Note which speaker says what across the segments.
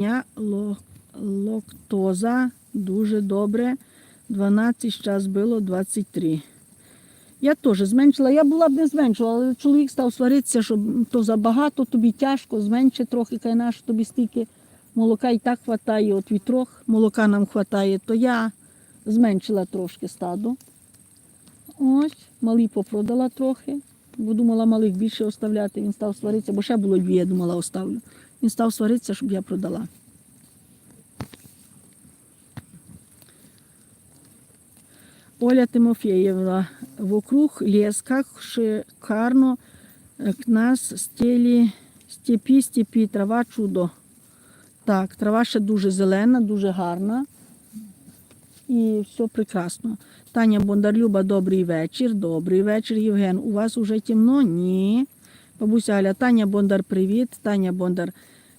Speaker 1: Я ло- дуже добре. 12 час було 23. Я теж зменшила. Я була б не зменшила, але чоловік став сваритися, що то забагато, тобі тяжко, зменши трохи, кай наш тобі стільки молока і так хватає, от від трьох молока нам хватає, то я зменшила трошки стадо. Ось, малий попродала трохи, бо думала малих більше оставляти. Він став сваритися, бо ще було дві, я думала, оставлю. Він став сваритися, щоб я продала. Оля Тимофеевна, вокруг лес, как шикарно к нас стелі, степі, степі, трава чудо. Так, трава ще дуже зелена, дуже гарна. І все прекрасно. Таня Бондар-Люба, добрий вечір. Добрий вечір, Євген. У вас уже темно? Ні. Бабуся Галя, Таня Бондар, привіт. Таня Бондар.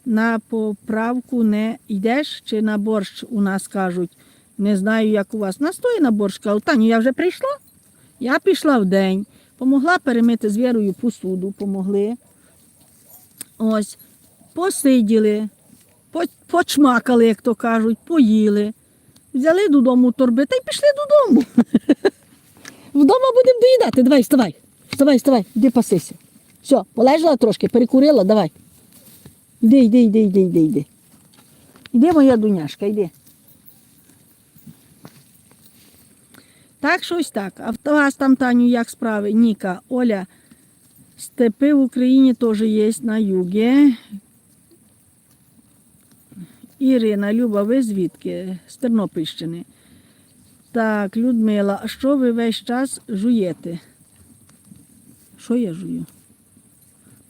Speaker 1: На поправку не йдеш чи на борщ у нас кажуть? Не знаю, як у вас. Настої на борщ кажу, Таню, я вже прийшла. Я пішла в день, помогла перемити з Вірою посуду, помогли. Ось, посиділи, почмакали, як то кажуть, поїли. Взяли додому торби та й пішли додому. Вдома будемо доїдати. Давай, вставай. Вставай, вставай, іди пасися. Все, полежала трошки, перекурила, давай. Іди, йди, йди, йди, йди, йди. Іди, моя дуняшка, йди. Так, щось так. А в вас там, Таню, як справи? Ніка, Оля, степи в Україні теж є на югі. Ірина, Люба, ви звідки? З Тернопільщини. Так, Людмила, а що ви весь час жуєте? Що я жую?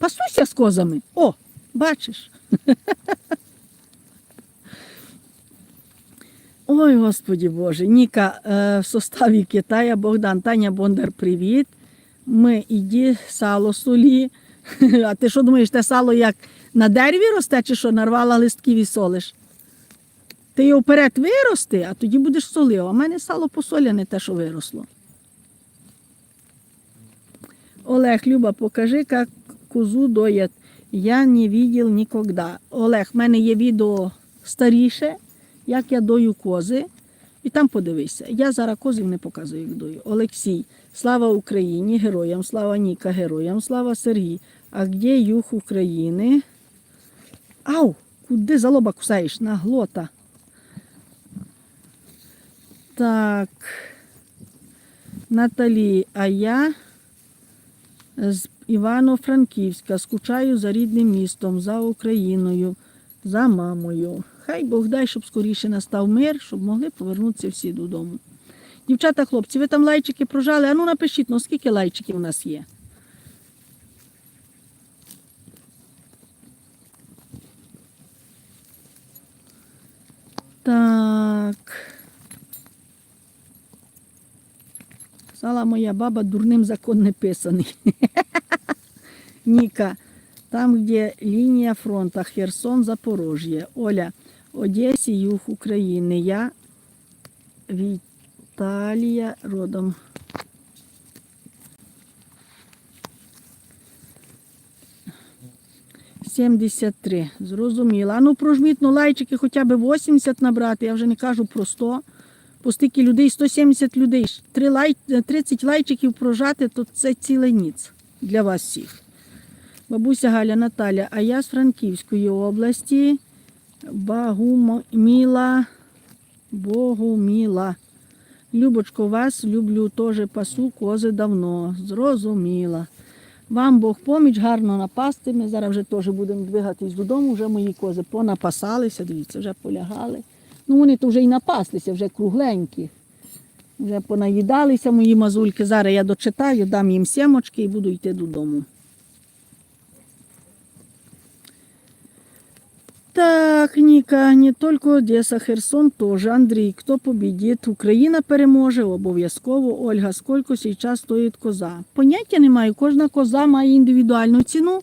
Speaker 1: Пасуся з козами. О, бачиш. Ой, Господі Боже, Ніка е, в составі Китая, Богдан, Таня Бондар, привіт. Ми іді сало солі. А ти що думаєш, те сало як на дереві росте, чи що нарвала листків і солиш? Ти його вперед вирости, а тоді будеш солив. А в мене сало посоляне те, що виросло. Олег, Люба, покажи, як козу доять. Я не видел ніколи. Олег, в мене є відео старіше, як я дою кози. І там подивися. Я зараз козів не показую, як дою. Олексій, слава Україні, героям, слава Ніка, героям, слава Сергій. А де юг України? Ау! Куди за лоба кусаєш? На глота. Так. Наталі, а я з Івано-Франківська скучаю за рідним містом, за Україною, за мамою. Хай Бог дай, щоб скоріше настав мир, щоб могли повернутися всі додому. Дівчата, хлопці, ви там лайчики прожали? А ну напишіть, ну скільки лайчиків у нас є. Так. Сала моя баба дурним закон не писаний. Ніка, там, де лінія фронту, Херсон, Запорожжя. Оля, Одесі, Юг України. Я Віталія родом. Сімдесят три. Зрозуміла. Ну прожміть ну, лайчики хоча б 80 набрати, я вже не кажу про 100. По стільки людей, 170 людей. 30 лайчиків прожати, то це цілий ніц для вас всіх. Бабуся Галя Наталя, а я з Франківської області. Багуміла. Богуміла. Любочко, вас люблю теж пасу кози давно. Зрозуміла. Вам Бог поміч, гарно напасти. Ми зараз вже теж будемо двигатись додому. Вже мої кози понапасалися, дивіться, вже полягали. Ну вони то вже і напаслися, вже кругленькі. Вже понаїдалися мої мазульки. Зараз я дочитаю, дам їм сімочки і буду йти додому. Так, Ніка, не тільки Одеса, Херсон теж. Андрій, хто побідить? Україна переможе, обов'язково. Ольга, скільки зараз стоїть коза? Поняття не маю, кожна коза має індивідуальну ціну.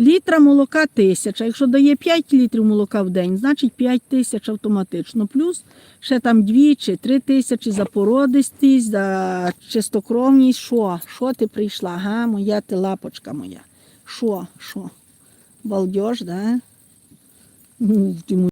Speaker 1: Літра молока тисяча. Якщо дає 5 літрів молока в день, значить 5 тисяч автоматично. Плюс ще там 2 чи 3 тисячі за породистість, за чистокровність. Що? Що ти прийшла? Га, моя ти лапочка моя. Що? Що? Балдеж, да? って思う。